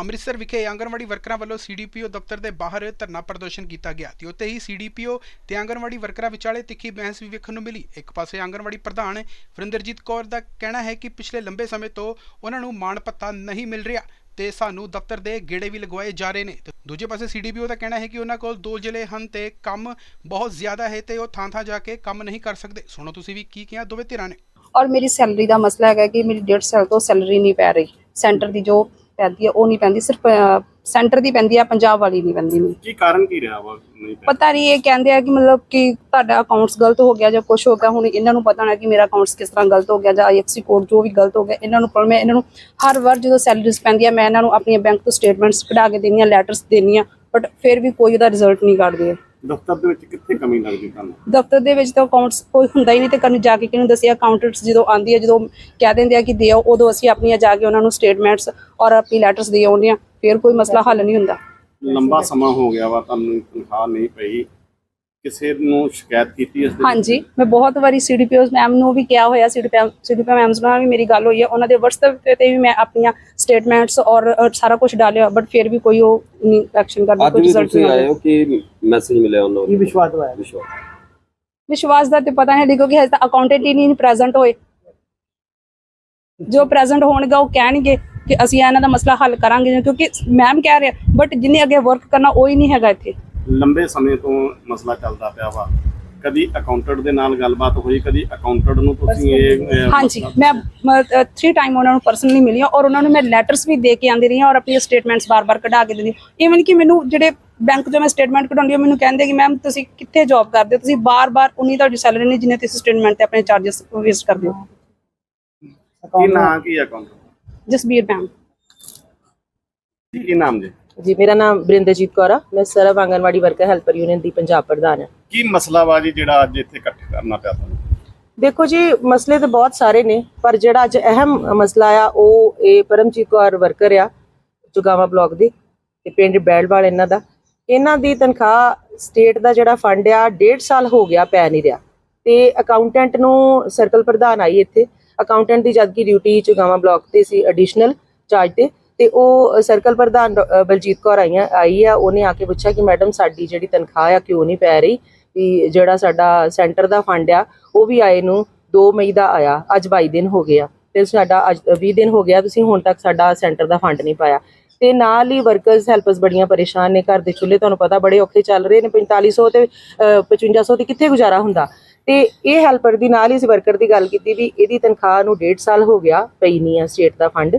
ਅੰਮ੍ਰਿਤਸਰ ਵਿਖੇ ਆਂਗਣਵਾੜੀ ਵਰਕਰਾਂ ਵੱਲੋਂ ਸੀਡੀਪੀਓ ਦਫ਼ਤਰ ਦੇ ਬਾਹਰ ਧਰਨਾ ਪ੍ਰਦਰਸ਼ਨ ਕੀਤਾ ਗਿਆ ਤੇ ਉੱਤੇ ਹੀ ਸੀਡੀਪੀਓ ਤੇ ਆਂਗਣਵਾੜੀ ਵਰਕਰਾਂ ਵਿਚਾਲੇ ਤਿੱਖੀ ਬਹਿਸ ਵੀ ਵੇਖਣ ਨੂੰ ਮਿਲੀ। ਇੱਕ ਪਾਸੇ ਆਂਗਣਵਾੜੀ ਪ੍ਰਧਾਨ ਵਰਿੰਦਰਜੀਤ ਕੌਰ ਦਾ ਕਹਿਣਾ ਹੈ ਕਿ ਪਿਛਲੇ ਲੰਬੇ ਸਮੇਂ ਤੋਂ ਉਹਨਾਂ ਨੂੰ ਮਾਣ ਪੱਤਾ ਨਹੀਂ ਮਿਲ ਰਿਹਾ ਤੇ ਸਾਨੂੰ ਦਫ਼ਤਰ ਦੇ ਗੇੜੇ ਵੀ ਲਗਵਾਏ ਜਾ ਰਹੇ ਨੇ। ਦੂਜੇ ਪਾਸੇ ਸੀਡੀਪੀਓ ਦਾ ਕਹਿਣਾ ਹੈ ਕਿ ਉਹਨਾਂ ਕੋਲ ਦੋ ਜ਼ਿਲ੍ਹੇ ਹਨ ਤੇ ਕੰਮ ਬਹੁਤ ਜ਼ਿਆਦਾ ਹੈ ਤੇ ਉਹ ਥਾਂ-ਥਾਂ ਜਾ ਕੇ ਕੰਮ ਨਹੀਂ ਕਰ ਸਕਦੇ। ਸੁਣੋ ਤੁਸੀਂ ਵੀ ਕੀ ਕਿਹਾ, ਦੋਵੇਂ ਧਿਰਾਂ ਨੇ। ਔਰ ਮੇਰੀ ਸੈਲਰੀ ਦਾ ਮਸਲਾ ਹੈਗਾ ਕਿ ਮੇਰੀ ਡੇਢ ਸਾਲ ਤੋਂ ਸੈਲਰੀ ਨਹੀਂ ਪੈ ਰਹੀ। ਸੈਂਟਰ ਦੀ ਜੋ ਪੈਂਦੀ ਹੈ ਉਹ ਨਹੀਂ ਪੈਂਦੀ ਸਿਰਫ ਸੈਂਟਰ ਦੀ ਪੈਂਦੀ ਹੈ ਪੰਜਾਬ ਵਾਲੀ ਨਹੀਂ ਪੈਂਦੀ ਮੈਨੂੰ ਕੀ ਕਾਰਨ ਕੀ ਰਿਹਾ ਵਾ ਨਹੀਂ ਪੈ ਪਤਾ ਨਹੀਂ ਇਹ ਕਹਿੰਦੇ ਆ ਕਿ ਮਤਲਬ ਕਿ ਤੁਹਾਡਾ ਅਕਾਊਂਟਸ ਗਲਤ ਹੋ ਗਿਆ ਜਾਂ ਕੁਝ ਹੋ ਗਿਆ ਹੁਣ ਇਹਨਾਂ ਨੂੰ ਪਤਾ ਨਾ ਕਿ ਮੇਰਾ ਅਕਾਊਂਟਸ ਕਿਸ ਤਰ੍ਹਾਂ ਗਲਤ ਹੋ ਗਿਆ ਜਾਂ ਆਈਐਫਸੀ ਕੋਡ ਜੋ ਵੀ ਗਲਤ ਹੋ ਗਿਆ ਇਹਨਾਂ ਨੂੰ ਪਰ ਮੈਂ ਇਹਨਾਂ ਨੂੰ ਹਰ ਵਾਰ ਜਦੋਂ ਸੈਲਰੀਜ਼ ਪੈਂਦੀਆਂ ਮੈਂ ਇਹਨਾਂ ਨੂੰ ਆਪਣੀਆਂ ਬੈਂਕ ਤੋਂ ਸਟੇਟਮੈਂਟਸ ਕਢਾ ਕੇ ਦੇਣੀਆਂ ਲੈਟਰਸ ਦੇਣੀਆਂ ਬਟ ਫਿਰ ਵੀ ਕੋਈ ਉਹਦਾ ਰਿਜ਼ਲਟ ਨਹੀਂ ਕੱਢਦੇ। ਦਫ਼ਤਰ ਦੇ ਵਿੱਚ ਕਿੱਥੇ ਕਮੀ ਲੱਗਦੀ ਤੁਹਾਨੂੰ? ਦਫ਼ਤਰ ਦੇ ਵਿੱਚ ਤਾਂ ਅਕਾਊਂਟਸ ਕੋਈ ਹੁੰਦਾ ਹੀ ਨਹੀਂ ਤੇ ਕਰਨ ਜਾ ਕੇ ਕਿਹਨੂੰ ਦੱਸਿਆ ਅਕਾਊਂਟੈਂਟਸ ਜਦੋਂ ਆਂਦੀ ਹੈ ਜਦੋਂ ਕਹਿ ਦਿੰਦੇ ਆ ਕਿ ਦਿਓ ਉਦੋਂ ਅਸੀਂ ਆਪਣੀਆਂ ਜਾ ਕੇ ਉਹਨਾਂ ਨੂੰ ਸਟੇਟਮੈਂਟਸ ਔਰ ਆਪਣੀ ਲੈਟਰਸ ਦੇ ਆਉਂਦੇ ਆ ਫਿਰ ਕੋਈ ਮਸਲਾ ਹੱਲ ਨਹੀਂ ਹੁੰਦਾ। ਲੰਬਾ ਸਮਾਂ ਹੋ ਗਿਆ ਵਾ ਤੁਹਾਨੂੰ ਤਨਖਾਹ ਨਹੀਂ ਪਈ। ਕਿਸੇ ਨੂੰ ਸ਼ਿਕਾਇਤ ਕੀਤੀ ਇਸ ਦੇ ਹਾਂਜੀ ਮੈਂ ਬਹੁਤ ਵਾਰੀ ਸੀਡੀਪੀਓਸ ਮੈਮ ਨੂੰ ਵੀ ਕਿਹਾ ਹੋਇਆ ਸੀਡੀਪੀ ਸੀਡੀਪੀ ਮੈਮ ਨਾਲ ਵੀ ਮੇਰੀ ਗੱਲ ਹੋਈ ਹੈ ਉਹਨਾਂ ਦੇ WhatsApp ਤੇ ਵੀ ਮੈਂ ਆਪਣੀਆਂ ਸਟੇਟਮੈਂਟਸ ਔਰ ਸਾਰਾ ਕੁਝ ਡਾਲਿਆ ਬਟ ਫਿਰ ਵੀ ਕੋਈ ਉਹ ਨਹੀਂ ਐਕਸ਼ਨ ਕਰਦਾ ਅੱਜ ਕੋਈ ਵੀ ਰਿਜ਼ਲਟ ਤੁਸੀਂ ਨਹੀਂ ਆਏ ਆਇਆ ਹੋ ਕਿ ਮੈਸੇਜ ਮਿਲਿਆ ਉਹਨਾਂ ਕੀ ਨੂੰ ਵਿਸ਼ਵਾਸ ਦਵਾਇਆ? ਵਿਸ਼ਵਾਸ। ਵਿਸ਼ਵਾਸ ਦਾ ਤੇ ਪਤਾ ਨਹੀਂ ਕਿਉਂਕਿ ਹਜੇ ਤਾਂ ਅਕਾਊਂਟੈਂਟ ਹੀ ਨਹੀਂ ਪ੍ਰੈਜ਼ੈਂਟ ਹੋਏ। ਜੋ ਪ੍ਰੈਜ਼ੈਂਟ ਹੋਣਗਾ ਉਹ ਕਹਿਣਗੇ ਕਿ ਅਸੀਂ ਇਹਨਾਂ ਦਾ ਮਸਲਾ ਹੱਲ ਕਰਾਂਗੇ ਕਿਉਂਕਿ ਮੈਮ ਕਹਿ ਰਹੇ ਬਟ ਜਿਹਨੇ ਅੱਗੇ ਵਰਕ ਕਰਨਾ ਉਹ ਹੀ ਨਹੀਂ ਹੈਗਾ ਇੱਥੇ। ਲੰਬੇ ਸਮੇਂ ਤੋਂ ਮਸਲਾ ਚੱਲਦਾ ਪਿਆ ਵਾ। ਕਦੀ ਅਕਾਊਂਟੈਂਟ ਦੇ ਨਾਲ ਗੱਲਬਾਤ ਹੋਈ ਕਦੀ ਅਕਾਊਂਟੈਂਟ ਨੂੰ ਤੁਸੀਂ ਇਹ ਹਾਂਜੀ ਮੈਂ 3 ਟਾਈਮ ਉਹਨਾਂ ਨੂੰ ਪਰਸਨਲੀ ਮਿਲੀ ਹਾਂ ਔਰ ਉਹਨਾਂ ਨੂੰ ਮੈਂ ਲੈਟਰਸ ਵੀ ਦੇ ਕੇ ਆਂਦੀ ਰਹੀ ਹਾਂ ਔਰ ਆਪਣੀ ਸਟੇਟਮੈਂਟਸ ਬਾਰ-ਬਾਰ ਕਢਾ ਕੇ ਦਿੰਦੀ ਇਵਨ ਕਿ ਮੈਨੂੰ ਜਿਹੜੇ ਬੈਂਕ ਤੋਂ ਮੈਂ ਸਟੇਟਮੈਂਟ ਕਢਾਉਂਦੀ ਹਾਂ ਮੈਨੂੰ ਕਹਿੰਦੇ ਕਿ ਮੈਮ ਤੁਸੀਂ ਕਿੱਥੇ ਜੌਬ ਕਰਦੇ ਹੋ? ਤੁਸੀਂ ਬਾਰ-ਬਾਰ ਉਨੀ ਤੁਹਾਡੀ ਸੈਲਰੀ ਨਹੀਂ ਜਿੰਨੇ ਤੁਸੀਂ ਸਟੇਟਮੈਂਟ ਤੇ ਆਪਣੇ ਚਾਰजेस ਵੇਸਟ ਕਰਦੇ ਹੋ। ਕੀ ਨਾਮ ਕੀ ਅਕਾਊਂਟ ਜਸਬੀਰ ਮੈਮ। ਕੀ ਨਾਮ ਜੀ? ਜੀ ਮੇਰਾ ਨਾਮ ਬ੍ਰਿੰਦਰਜੀਤ ਕੌਰ ਆ। ਮੈਂ ਸਰਵ ਆਂਗਨਵਾੜੀ ਵਰਕਰ ਹੈਲਪਰ ਯੂਨੀਅਨ ਦੀ ਪੰਜਾਬ ਪ੍ਰਧਾਨ ਹਾਂ। ਕੀ ਮਸਲਾ ਵਾ ਜੀ ਜਿਹੜਾ ਅੱਜ ਇੱਥੇ ਇਕੱਠੇ ਕਰਨਾ ਪਿਆ ਤੁਹਾਨੂੰ? ਦੇਖੋ ਜੀ ਮਸਲੇ ਤਾਂ ਬਹੁਤ ਸਾਰੇ ਨੇ ਪਰ ਜਿਹੜਾ ਅੱਜ ਅਹਿਮ ਮਸਲਾ ਆ ਉਹ ਇਹ ਪਰਮਜੀਤ ਕੌਰ ਵਰਕਰ ਆ ਚੁਗਾਵਾ ਬਲਾਕ ਦੀ ਤੇ ਪਿੰਡ ਬੈਲਵਾਲ ਇਹਨਾਂ ਦਾ। ਇਹਨਾਂ ਦੀ ਤਨਖਾਹ ਸਟੇਟ ਦਾ ਜਿਹੜਾ ਫੰਡ ਆ ਡੇਢ ਸਾਲ ਹੋ ਗਿਆ ਪੈ ਨਹੀਂ ਰਿਹਾ। ਤੇ ਅਕਾਊਂਟੈਂਟ ਨੂੰ ਸਰਕਲ ਪ੍ਰਧਾਨ ਆਈ ਇੱਥੇ। ਅਕਾਊਂਟੈਂਟ ਦੀ ਜਦ ਕੀ ਡਿਊਟੀ ਚੁਗਾਵਾ ਬਲਾਕ ਤੇ ਸੀ ਐਡੀਸ਼ਨਲ ਚਾਰਜ ਤੇ। ਤੇ ਉਹ ਸਰਕਲ ਪ੍ਰਧਾਨ ਬਲਜੀਤ ਕੌਰ ਆਈਆਂ ਆਈ ਆ ਉਹਨੇ ਆ ਕੇ ਪੁੱਛਿਆ ਕਿ ਮੈਡਮ ਸਾਡੀ ਜਿਹੜੀ ਤਨਖਾਹ ਆ ਕਿਉਂ ਨਹੀਂ ਪੈ ਰਹੀ? ਵੀ ਜਿਹੜਾ ਸਾਡਾ ਸੈਂਟਰ ਦਾ ਫੰਡ ਆ ਉਹ ਵੀ ਆਏ ਨੂੰ 2 ਮਈ ਦਾ ਆਇਆ ਅੱਜ 22 ਦਿਨ ਹੋ ਗਿਆ ਆ। ਤੇ ਸਾਡਾ ਅੱਜ 20 ਦਿਨ ਹੋ ਗਿਆ ਤੁਸੀਂ ਹੁਣ ਤੱਕ ਸਾਡਾ ਸੈਂਟਰ ਦਾ ਫੰਡ ਨਹੀਂ ਪਾਇਆ। ਤੇ ਨਾਲ ਹੀ ਵਰਕਰਸ ਹੈਲਪਰਸ ਬੜੀਆਂ ਪਰੇਸ਼ਾਨ ਨੇ ਘਰ ਦੇ ਚੁੱਲ੍ਹੇ ਤੁਹਾਨੂੰ ਪਤਾ ਬੜੇ ਔਖੇ ਚੱਲ ਰਹੇ ਨੇ 4500 ਤੇ ਅ, 5500 ਤੇ ਕਿੱਥੇ ਗੁਜ਼ਾਰਾ ਹੁੰਦਾ? ਤੇ ਇਹ ਹੈਲਪਰ ਦੀ ਨਾਲ ਹੀ ਅਸੀਂ ਵਰਕਰ ਦੀ ਗੱਲ ਕੀਤੀ ਵੀ ਇਹਦੀ ਤਨਖਾਹ ਨੂੰ 1.5 ਸਾਲ ਹੋ ਗਿਆ ਪਈ ਨਹੀਂ ਆ ਸਟੇਟ ਦਾ ਫੰਡ।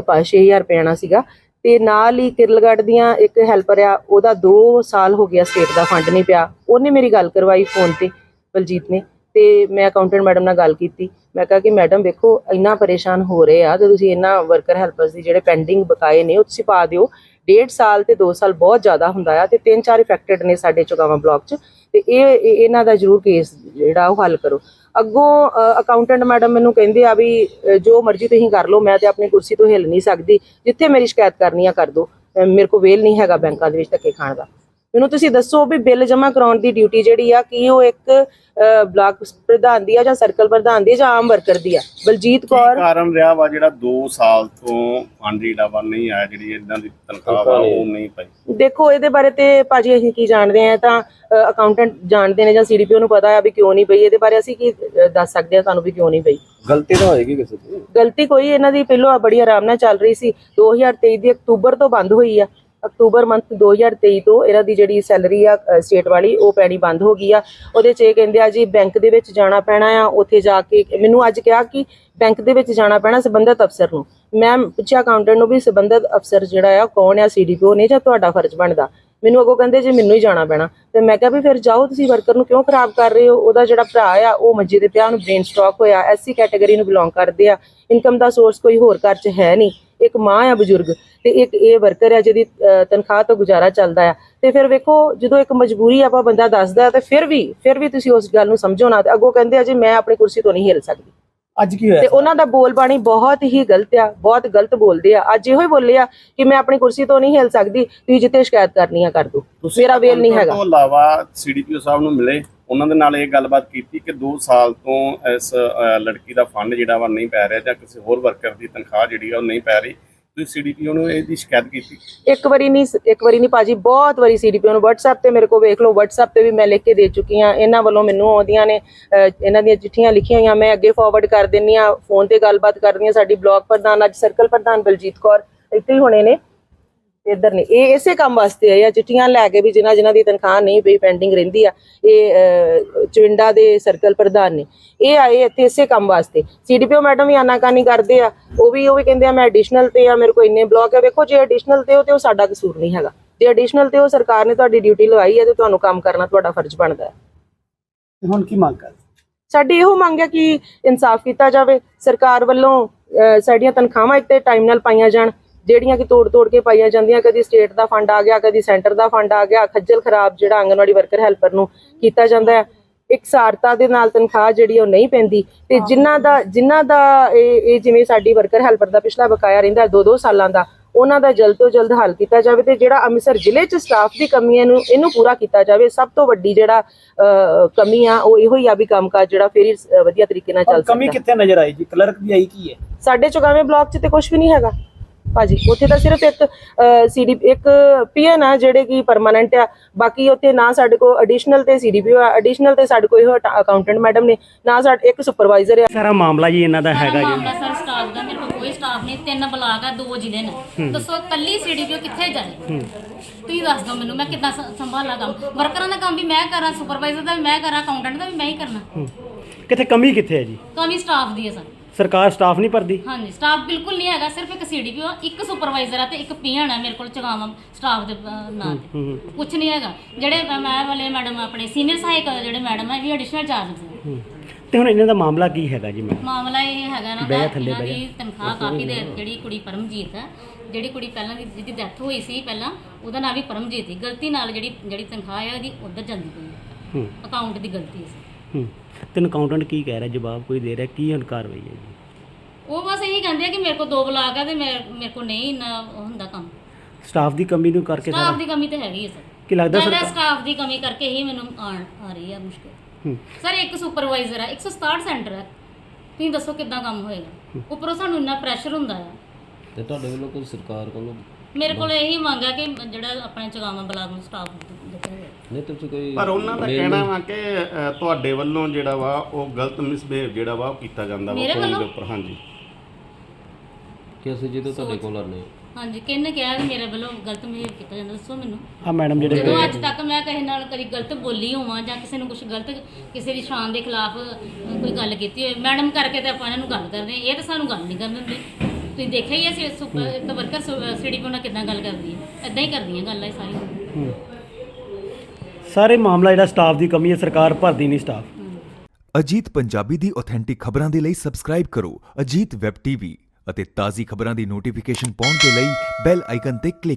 6000 ਰੁਪਏ ਆਣਾ ਸੀਗਾ। ਤੇ ਨਾਲ ਹੀ ਕਿਰਲਗੜ ਦੀਆਂ ਇੱਕ ਹੈਲਪਰ ਆ, ਉਹਦਾ 2 ਸਾਲ ਹੋ ਗਿਆ ਸਟੇਟ ਦਾ ਫੰਡ ਨਹੀਂ ਪਿਆ। ਉਹਨੇ ਮੇਰੀ ਗੱਲ ਕਰਵਾਈ ਫੋਨ ਤੇ, ਬਲਜੀਤ ਨੇ। ਤੇ ਮੈਂ ਅਕਾਊਂਟੈਂਟ ਮੈਡਮ ਨਾਲ ਗੱਲ ਕੀਤੀ। ਮੈਂ ਕਿਹਾ ਕਿ ਮੈਡਮ ਵੇਖੋ, ਇੰਨਾ ਪਰੇਸ਼ਾਨ ਹੋ ਰਹੇ ਆ, ਤੇ ਤੁਸੀਂ ਇਹਨਾਂ ਵਰਕਰ ਹੈਲਪਰਸ ਦੀ ਜਿਹੜੇ ਪੈਂਡਿੰਗ ਬਕਾਏ ਨੇ, ਉਹ ਤੁਸੀਂ ਪਾ ਦਿਓ। ਡੇਢ ਸਾਲ ਤੇ 2 ਸਾਲ ਬਹੁਤ ਜ਼ਿਆਦਾ ਹੁੰਦਾ ਆ, ਤੇ ਤਿੰਨ ਚਾਰ ਇਫੈਕਟਡ ਨੇ ਸਾਡੇ ਚੁਗਾਵਾਂ ਬਲਾਕ 'ਚ। ਤੇ ਇਹ, ਇਹ- ਇਹਨਾਂ ਦਾ ਜ਼ਰੂਰ ਕੇਸ ਜਿਹੜਾ ਉਹ ਹੱਲ ਕਰੋ। ਅੱਗੋਂ ਅਕਾਊਂਟੈਂਟ ਮੈਡਮ ਮੈਨੂੰ ਕਹਿੰਦੇ ਆ ਵੀ ਜੋ ਮਰਜ਼ੀ ਤੁਸੀਂ ਕਰ ਲਓ, ਮੈਂ ਤੇ ਆਪਣੀ ਕੁਰਸੀ ਤੋਂ ਹਿੱਲ ਨਹੀਂ ਸਕਦੀ। ਜਿੱਥੇ ਮੇਰੀ ਸ਼ਿਕਾਇਤ ਕਰਨੀ ਆ, ਕਰ ਦਿਓ ਮੇਰੇ ਕੋਲ ਵੇਲ ਨਹੀਂ ਹੈਗਾ ਬੈਂਕਾਂ ਦੇ ਵਿੱਚ ਧੱਕੇ ਖਾਣ ਦਾ। ਮੈਨੂੰ ਤੁਸੀਂ ਦੱਸੋ ਵੀ ਬਿੱਲ ਜਮ੍ਹਾਂ ਕਰਾਉਣ ਦੀ ਡਿਊਟੀ ਜਿਹੜੀ ਆ ਕੀ ਉਹ ਇੱਕ ਬਲਾਕ ਪ੍ਰਧਾਨ ਦੀ ਆ ਜਾਂ ਸਰਕਲ ਪ੍ਰਧਾਨ ਦੀ ਆ ਜਾਂ ਆਮ ਵਰਕਰ ਦੀ ਆ? ਬਲਜੀਤ ਕੌਰ? ਕਾਰਨ ਰਿਹਾ ਵਾ ਜਿਹੜਾ 2 ਸਾਲ ਤੋਂ ਫੰਡ ਜਿਹੜਾ ਵਾ ਨਹੀਂ ਆਇਆ ਜਿਹੜੀ ਇਦਾਂ ਦੀ ਤਨਖਾਹ ਵਾ ਉਹ ਨਹੀਂ ਪਈ? ਦੇਖੋ ਇਹਦੇ ਬਾਰੇ ਤੇ ਭਾਜੀ ਅਸੀਂ ਕੀ ਜਾਣਦੇ ਆ ਤਾਂ ਅਕਾਊਂਟੈਂਟ ਜਾਣਦੇ ਨੇ ਜਾਂ ਸੀਡੀਪੀਓ ਨੂੰ ਪਤਾ ਆ ਵੀ ਕਿਉਂ ਨਹੀਂ ਪਈ। ਇਹਦੇ ਬਾਰੇ ਅਸੀਂ ਕੀ ਦੱਸ ਸਕਦੇ ਆ ਤੁਹਾਨੂੰ ਵੀ ਕਿਉਂ ਨਹੀਂ ਪਈ। ਗਲਤੀ ਤਾਂ ਹੋਏਗੀ ਕਿਸੇ ਦੀ। ਗਲਤੀ ਕੋਈ ਇਹਨਾਂ ਦੀ ਪਹਿਲਾਂ ਬੜੀ ਆਰਾਮ ਨਾਲ ਚੱਲ ਰਹੀ ਸੀ। 2023 ਦੀ ਅਕਤੂਬਰ ਤੋਂ ਬੰਦ ਹੋਈ ਆ। ਅਕਤੂਬਰ ਮੰਥ 2023 ਤੋਂ ਇਹਨਾਂ ਦੀ ਜਿਹੜੀ ਸੈਲਰੀ ਆ ਸਟੇਟ ਵਾਲੀ, ਉਹ ਪੈਣੀ ਬੰਦ ਹੋ ਗਈ ਆ। ਉਹਦੇ 'ਚ ਇਹ ਕਹਿੰਦੇ ਆ ਜੀ ਬੈਂਕ ਦੇ ਵਿੱਚ ਜਾਣਾ ਪੈਣਾ ਆ, ਉੱਥੇ ਜਾ ਕੇ ਮੈਨੂੰ ਅੱਜ ਕਿਹਾ ਕਿ ਬੈਂਕ ਦੇ ਵਿੱਚ ਜਾਣਾ ਪੈਣਾ ਸੰਬੰਧਿਤ ਅਫਸਰ ਨੂੰ। ਮੈਂ ਪੁੱਛਿਆ ਅਕਾਊਂਟੈਂਟ ਨੂੰ ਵੀ ਸੰਬੰਧਿਤ ਅਫਸਰ ਜਿਹੜਾ ਆ, ਕੌਣ ਆ ਸੀਡੀਪੀਓ ਨੇ ਜਾਂ ਤੁਹਾਡਾ ਫਰਜ਼ ਬਣਦਾ? ਮੈਨੂੰ ਅੱਗੋਂ ਕਹਿੰਦੇ ਜੇ, ਮੈਨੂੰ ਹੀ ਜਾਣਾ ਪੈਣਾ। ਤੇ ਮੈਂ ਕਿਹਾ ਵੀ ਫਿਰ ਜਾਓ ਤੁਸੀਂ ਵਰਕਰ ਨੂੰ ਕਿਉਂ ਖਰਾਬ ਕਰ ਰਹੇ ਹੋ? ਉਹਦਾ ਜਿਹੜਾ ਭਰਾ ਆ, ਉਹ ਮੰਜੇ ਦੇ ਪਿਆ ਉਹਨੂੰ ਬ੍ਰੇਨ ਸਟ੍ਰੋਕ ਹੋਇਆ ਐਸਸੀ ਕੈਟਾਗਰੀ ਨੂੰ ਬਿਲੋਂਗ ਕਰਦੇ ਆ। ਇਨਕਮ ਦਾ ਸੋਰਸ ਕੋਈ ਹੋਰ ਘਰ 'ਚ ਹੈ ਨਹੀਂ। ਇੱਕ ਮਾਂ ਆ ਬਜ਼ੁਰਗ ਤੇ ਇੱਕ ਇਹ ਵਰਕਰ ਆ ਜਿਹਦੀ ਅਹ, ਤਨਖਾਹ ਤੋਂ ਗੁਜ਼ਾਰਾ ਚੱਲਦਾ ਆ। ਤੇ ਫਿਰ ਵੇਖੋ ਜਦੋਂ ਇੱਕ ਮਜਬੂਰੀ ਆਪਾਂ ਬੰਦਾ ਦੱਸਦਾ ਤੇ ਫਿਰ ਵੀ ਫਿਰ ਵੀ ਤੁਸੀਂ ਉਸ ਗੱਲ ਨੂੰ ਸਮਝੋ ਨਾ ਤੇ ਅੱਗੋਂ ਕਹਿੰਦੇ ਆ ਜੀ ਮੈਂ ਆਪਣੀ ਕੁਰਸੀ ਤੋਂ ਨਹੀਂ ਹਿੱਲ ਸਕਦੀ। ਅੱਜ ਕੀ ਹੋਇਆ ਤੇ ਉਹਨਾਂ ਦਾ ਬੋਲ ਬਾਣੀ ਬਹੁਤ ਹੀ ਗਲਤ ਆ ਬਹੁਤ ਗਲਤ ਬੋਲਦੇ ਆ। ਅੱਜ ਇਹੋ ਹੀ ਬੋਲੇ ਆ ਕਿ ਮੈਂ ਆਪਣੀ ਕੁਰਸੀ ਤੋਂ ਨਹੀਂ ਹਿੱਲ ਸਕਦੀ ਤੁਸੀਂ ਜਿੱਥੇ ਸ਼ਿਕਾਇਤ ਕਰਨੀ ਆ ਕਰ ਦਿਓ। ਮੇਰਾ ਵੇਲ ਨਹੀਂ ਹੈਗਾ। ਤੋਂ ਇਲਾਵਾ ਸੀਡੀਪੀਓ ਸਾਹਿਬ ਨੂੰ ਮਿਲੇ ਉਹਨਾਂ ਦੇ ਨਾਲ ਇਹ ਗੱਲਬਾਤ ਕੀਤੀ ਕਿ 2 ਸਾਲ ਤੋਂ ਇਸ ਲੜਕੀ ਦਾ ਫੰਡ ਜਿਹੜਾ ਵਾ ਨਹੀਂ ਪੈ ਰਿਹਾ ਜਾਂ ਕਿਸੇ ਹੋਰ ਵਰਕਰ ਦੀ ਤਨਖਾਹ ਜਿਹੜੀ ਆ ਉਹ ਨਹੀਂ ਪੈ ਰਹੀ। ਤੁਸੀਂ ਸੀਡੀਪੀਓ ਨੂੰ ਇਹਦੀ ਸ਼ਿਕਾਇਤ ਕੀਤੀ? ਇੱਕ ਵਾਰੀ ਨਹੀਂ ਇੱਕ ਵਾਰੀ ਨਹੀਂ ਭਾਜੀ, ਬਹੁਤ ਵਾਰੀ ਸੀਡੀਪੀਓ ਨੂੰ WhatsApp ਤੇ ਮੇਰੇ ਕੋਲ ਵੇਖ ਲਓ, WhatsApp ਤੇ ਵੀ ਮੈਂ ਲਿਖ ਕੇ ਦੇ ਚੁੱਕੀ ਆ ਇਹਨਾਂ ਵੱਲੋਂ ਮੈਨੂੰ ਆਉਂਦੀਆਂ ਨੇ ਇਹਨਾਂ ਦੀਆਂ ਚਿੱਠੀਆਂ ਲਿਖੀਆਂ ਹੋਈਆਂ, ਮੈਂ ਅੱਗੇ ਫਾਰਵਰਡ ਕਰ ਦਿੰਨੀ ਆ ਫੋਨ ਤੇ ਗੱਲਬਾਤ ਕਰਦੀ ਆ ਸਾਡੀ ਬਲਾਕ ਪ੍ਰਧਾਨ ਅੱਜ ਸਰਕਲ ਪ੍ਰਧਾਨ ਬਲਜੀਤ ਕੌਰ ਇੱਥੇ ਹੀ ਹੋਣੇ ਨੇ। ਇੱਧਰ ਨੇ। ਇਹ ਇਸੇ ਕੰਮ ਵਾਸਤੇ ਆਏ ਆ ਚਿੱਠੀਆਂ ਲੈ ਕੇ ਵੀ ਜਿਨ੍ਹਾਂ ਜਿਨ੍ਹਾਂ ਦੀ ਤਨਖਾਹ ਨਹੀਂ ਪਈ ਪੈਂਡਿੰਗ ਰਹਿੰਦੀ ਆ। ਇਹ ਚੁਇੰਡਾ ਦੇ ਸਰਕਲ ਪ੍ਰਧਾਨ ਨੇ। ਇਹ ਆਏ ਇੱਥੇ ਇਸੇ ਕੰਮ ਵਾਸਤੇ। ਸੀਡੀਪੀਓ ਮੈਡਮ ਵੀ ਆਨਾਕਾਨੀ ਕਰਦੇ ਆ। ਉਹ ਵੀ ਉਹ ਵੀ ਕਹਿੰਦੇ ਆ ਮੈਂ ਐਡੀਸ਼ਨਲ ਤੇ ਆ ਮੇਰੇ ਕੋਲ ਇੰਨੇ ਬਲਾਕ ਆ। ਵੇਖੋ ਜੇ ਐਡੀਸ਼ਨਲ ਤੇ ਹੋ ਤੇ ਉਹ ਸਾਡਾ ਕਸੂਰ ਨਹੀਂ ਹੈਗਾ। ਜੇ ਐਡੀਸ਼ਨਲ ਤੇ ਉਹ ਸਰਕਾਰ ਨੇ ਤੁਹਾਡੀ ਡਿਊਟੀ ਲਵਾਈ ਹੈ ਤੇ ਤੁਹਾਨੂੰ ਕੰਮ ਕਰਨਾ ਤੁਹਾਡਾ ਫਰਜ਼ ਬਣਦਾ ਹੈ। ਹੁਣ ਕੀ ਮੰਗ ਕਰ ਸਾਡੀ ਇਹੋ ਮੰਗ ਹੈ ਕਿ ਇਨਸਾਫ ਕੀਤਾ ਜਾਵੇ। ਸਰਕਾਰ ਵੱਲੋਂ ਸਾਡੀਆਂ ਤਨਖਾਹਾਂ ਇੱਕ ਤੇ ਟਾਈਮ ਨਾਲ ਪਾਈਆਂ ਜਾਣ। ਜਿਹੜੀਆਂ ਕਿ ਤੋੜ ਤੋੜ ਕੇ ਪਾਈਆਂ ਜਾਂਦੀਆਂ ਕਦੀ ਸਟੇਟ ਦਾ ਫੰਡ ਆ ਗਿਆ ਕਦੀ ਸੈਂਟਰ ਦਾ ਫੰਡ ਆ ਗਿਆ ਖੱਜਲ ਖਰਾਬ ਜਿਹੜਾ ਆਂਗਨਵਾੜੀ ਵਰਕਰ ਹੈਲਪਰ ਨੂੰ ਕੀਤਾ ਜਾਂਦਾ ਹੈ। ਇੱਕ ਸਾਰਤਾ ਦੇ ਨਾਲ ਤਨਖਾਹ ਜਿਹੜੀ ਉਹ ਨਹੀਂ ਪੈਂਦੀ। ਤੇ ਜਿਨ੍ਹਾਂ ਦਾ ਜਿਨ੍ਹਾਂ ਦਾ ਇਹ ਜਿਵੇਂ ਸਾਡੀ ਵਰਕਰ ਹੈਲਪਰ ਦਾ ਪਿਛਲਾ ਬਕਾਇਆ ਰਹਿੰਦਾ 2-2 ਸਾਲਾਂ ਦਾ ਉਹਨਾਂ ਦਾ ਜਲਦ ਤੋਂ ਜਲਦ ਹੱਲ ਕੀਤਾ ਜਾਵੇ ਤੇ ਜਿਹੜਾ ਅੰਮ੍ਰਿਤਸਰ ਜ਼ਿਲ੍ਹੇ 'ਚ ਸਟਾਫ ਦੀ ਕਮੀ ਹੈ ਇਹਨੂੰ ਪੂਰਾ ਕੀਤਾ ਜਾਵੇ। ਸਭ ਤੋਂ ਵੱਡੀ ਜਿਹੜਾ ਕਮੀ ਆ ਉਹ ਇਹੋ ਹੀ ਆ ਵੀ ਕੰਮਕਾਜ ਜਿਹੜਾ ਫੇਰ ਵਧੀਆ ਤਰੀਕੇ ਨਾਲ ਚੱਲ ਕਮੀ ਸਕਦਾ। ਕਿੱਥੇ ਨਜ਼ਰ ਆਈ ਜੀ? ਕਲਰਕ ਦੀ ਆਈ ਕੀ ਹੈ? ਸਾਡੇ ਚੁਗਾਵੇਂ ਬਲਾਕ 'ਚ ਤੇ ਕੁਝ ਵੀ ਨਹੀਂ ਹੈਗਾ। ਭਾਜੀ ਉੱਥੇ ਤਾਂ ਸਿਰਫ ਇੱਕ ਸੀਡੀ ਇੱਕ ਪੀਐਨ ਆ ਜਿਹੜੇ ਕੀ ਪਰਮਾਨੈਂਟ ਆ। ਬਾਕੀ ਉੱਥੇ ਨਾ ਸਾਡੇ ਕੋਲ ਐਡੀਸ਼ਨਲ ਤੇ ਸੀਡੀਪੀਓ ਆ ਐਡੀਸ਼ਨਲ ਤੇ ਸਾਡੇ ਕੋਲ ਇਹੋ ਅਕਾਊਂਟੈਂਟ ਮੈਡਮ ਨੇ ਨਾ ਸਾਡੇ ਇੱਕ ਸੁਪਰਵਾਈਜ਼ਰ ਆ। ਸਾਰਾ ਮਾਮਲਾ ਜੀ ਇਹਨਾਂ ਦਾ ਹੈਗਾ ਜੀ। ਮਾਮਲਾ ਸਰ ਸਟਾਫ ਦਾ ਮੇਰੇ ਕੋਲ ਕੋਈ ਸਟਾਫ ਨਹੀਂ ਤਿੰਨ ਬਲਾਕ ਆ ਦੋ ਜ਼ਿਲ੍ਹੇ ਨੇ। ਦੱਸੋ ਕੱਲੀ ਸੀਡੀਪੀਓ ਕਿੱਥੇ ਜਾਏ? ਤੁਸੀਂ ਦੱਸ ਦਿਓ ਮੈਨੂੰ ਮੈਂ ਕਿੱਦਾਂ ਸੰਭਾਲਾਂ ਕੰਮ? ਵਰਕਰਾਂ ਦਾ ਕੰਮ ਵੀ ਮੈਂ ਕਰਾਂ ਸੁਪਰਵਾਈਜ਼ਰ ਦਾ ਵੀ ਮੈਂ ਕਰਾਂ ਅਕਾਊਂਟੈਂਟ ਦਾ ਵੀ ਮੈਂ ਹੀ ਕਰਨਾ। ਕਿੱਥੇ ਕਮੀ ਕਿੱਥੇ ਹੈ ਜੀ? ਕਮੀ ਸਟਾਫ ਦੀ ਹੈ ਸਰ। ਸਰਕਾਰ ਸਟਾਫ ਨਹੀਂ ਭਰਦੀ? ਹਾਂਜੀ ਸਟਾਫ ਬਿਲਕੁਲ ਨਹੀਂ ਹੈਗਾ ਸਿਰਫ ਇੱਕ ਸੀਡੀਪੀਓ ਇੱਕ ਸੁਪਰਵਾਈਜ਼ਰ ਆ ਤੇ ਇੱਕ ਪੀਐਨ ਆ ਮੇਰੇ ਕੋਲ ਚਗਾਵਾਂ ਸਟਾਫ ਦੇ ਅਹ, ਨਾਂ ਤੇ। ਕੁਝ ਨਹੀਂ ਹੈਗਾ। ਜਿਹੜੇ ਮੈਂ- ਮੈਂ ਵਾਲੇ ਮੈਡਮ ਆਪਣੇ ਸੀਨੀਅਰ ਸਹਾਇਕ ਜਿਹੜੇ ਮੈਡਮ ਆ ਇਹ ਵੀ ਐਡੀਸ਼ਨਲ ਚਾਰਜ ਸੀ ਤੇ ਹੁਣ ਇਹਨਾਂ ਦਾ ਮਾਮਲਾ ਕੀ ਹੈਗਾ ਜੀ ਮੈਂ ਮਾਮਲਾ ਇਹ ਹੈਗਾ ਨਾ ਬਹਿ ਜਾ ਦਾ ਥੱਲੇ, ਇਹਨਾਂ ਬਹਿ ਦੀ ਤਨਖਾਹ ਕਾਫੀ ਦੇ ਜਿਹੜੀ ਕੁੜੀ ਪਰਮਜੀਤ ਹੈ ਜਿਹੜੀ ਕੁੜੀ ਪਹਿਲਾਂ ਦੀ ਜਿਹਦੀ ਡੈਥ ਹੋਈ ਸੀ ਪਹਿਲਾਂ ਉਹਦਾ ਨਾਮ ਵੀ ਪਰਮਜੀਤ ਸੀ। ਗਲਤੀ ਨਾਲ ਜਿਹੜੀ ਜਿਹੜੀ ਤਨਖਾਹ ਹੈ ਉਹਦੀ ਉਧਰ ਜਾਂਦੀ ਪਈ ਹੂੰ। ਅਕਾਊਂਟ ਦੀ ਗਲਤੀ ਸੀ ਹੂੰ। ਤੇ ਅਕਾਊਂਟੈਂਟ ਕੀ ਕਹਿ ਰਿਹਾ? ਜਵਾਬ ਕੋਈ ਦੇ ਰਿਹਾ? ਕੀ ਹੁਣ ਕਾਰਵਾਈ ਹੈ ਜੀ? ਉਹ ਬਸ ਇਹੀ ਕਹਿੰਦੇ ਆ ਕਿ ਮੇਰੇ ਕੋਲ ਦੋ ਬਲਾਕ ਆ ਤੇ ਮੇਰੇ ਮੇਰੇ ਕੋਲ ਨਹੀਂ ਇੰਨਾ ਉਹ ਹੁੰਦਾ ਕੰਮ। ਸਟਾਫ ਦੀ ਕਮੀ ਨੂੰ ਕਰਕੇ ਸਟਾਫ ਸਾਰਾ ਦੀ ਕਮੀ ਤੇ ਹੈਗੀ ਹੈ ਸਰ। ਕੀ ਲੱਗਦਾ ਸਰਕਾਰ ਸਟਾਫ ਦੀ ਕਮੀ ਕਰਕੇ ਹੀ ਮੈਨੂੰ ਆਣ ਆ ਰਹੀ ਹੈ ਮੁਸ਼ਕਿਲ। ਹੂੰ। ਸਰ ਇੱਕ ਸੁਪਰਵਾਈਜ਼ਰ ਆ 167 ਸੈਂਟਰ ਹੈ ਤੁਸੀਂ ਦੱਸੋ ਕਿੱਦਾਂ ਕੰਮ ਹੋਏਗਾ? ਉੱਪਰੋਂ ਸਾਨੂੰ ਇੰਨਾ ਪ੍ਰੈਸ਼ਰ ਹੁੰਦਾ ਆ। ਤੇ ਤੁਹਾਡੇ ਵੱਲੋਂ ਕੋਈ ਸਰਕਾਰ ਕੋਲੋਂ ਮੇਰੇ ਕੋਲ ਇਹੀ ਮੰਗ ਹੈ ਕਿ ਜਿਹੜਾ ਆਪਣੇ ਚਗਾਵਾਂ ਬਲਾਕ ਨੂੰ ਸਟਾਫ ਦਿੱਤਾ ਜਾਵੇ ਨਹੀਂ ਤੁਸੀਂ ਕੋਈ ਪਰ ਉਹਨਾਂ ਦਾ ਕਹਿਣਾ ਵਾ ਕਿ ਅ, ਤੁਹਾਡੇ ਵੱਲੋਂ ਜਿਹੜਾ ਵਾ ਉਹ ਗਲਤ ਮਿਸਬਿਹੇਵ ਜਿਹੜਾ ਵਾ ਉਹ ਕੀਤਾ ਜਾਂਦਾ ਵਾ ਮੇਰੇ ਫੋਨ ਦੇ ਵੱਲੋਂ? ਉੱਪਰ ਹਾਂਜੀ। ਕਿ ਅਸੀਂ ਜਦੋਂ ਤੁਹਾਡੇ ਕੋਲ ਆਨੇ ਹਾਂਜੀ ਕਿਹਨੇ ਕਿਹਾ ਕਿ ਮੇਰੇ ਵੱਲੋਂ ਗਲਤ ਬਿਹੇਵ ਕੀਤਾ ਜਾਂਦਾ ਦੱਸੋ ਮੈਨੂੰ। ਆ ਮੈਡਮ ਜਿਹੜੇ ਜਦੋਂ ਅੱਜ ਤੱਕ ਮੈਂ ਕਿਸੇ ਨਾਲ ਕਦੀ ਗਲਤ ਬੋਲੀ ਹੋਵਾਂ ਜਾਂ ਕਿਸੇ ਨੂੰ ਕੁਝ ਗਲਤ ਕਿਸੇ ਦੀ ਸ਼ਾਨ ਦੇ ਖਿਲਾਫ ਅ, ਕੋਈ ਗੱਲ ਕੀਤੀ ਹੋਵੇ ਮੈਡਮ ਕਰਕੇ ਤੇ ਆਪਾਂ ਇਹਨਾਂ ਨੂੰ ਗੱਲ ਕਰਦੇ ਹਾਂ ਇਹ ਤਾਂ ਸਾਨੂੰ ਗੱਲ ਨਹੀਂ ਕਰਨ ਦਿੰਦੇ। ਤੁਸੀਂ ਦੇਖਿਆ ਹੀ ਹੈ ਸੁਪਰ ਇੱਕ ਵਰਕਰ ਸੀਡੀਪੀ ਨਾਲ ਕਿਦਾਂ ਗੱਲ ਕਰਦੀ ਹੈ? ਇਦਾਂ ਹੀ ਕਰਦੀਆਂ ਗੱਲਾਂ ਇਹ ਸਾਰੀਆਂ। ਹੂੰ। ਸਾਰੇ ਮਾਮਲਾ ਜਿਹੜਾ ਸਟਾਫ ਦੀ ਕਮੀ ਹੈ, ਸਰਕਾਰ ਭਰਦੀ ਨਹੀਂ ਸਟਾਫ। ਅਜੀਤ ਪੰਜਾਬੀ ਦੀ ਆਥੈਂਟਿਕ ਖਬਰਾਂ ਦੇ ਲਈ ਸਬਸਕ੍ਰਾਈਬ ਕਰੋ ਅਜੀਤ ਵੈਬ ਟੀਵੀ ਅਤੇ ਤਾਜ਼ੀ ਖਬਰਾਂ ਦੀ ਨੋਟੀਫਿਕੇਸ਼ਨ ਪਾਉਣ ਦੇ ਲਈ ਬੈਲ ਆਈਕਨ ਤੇ ਕਲਿੱਕ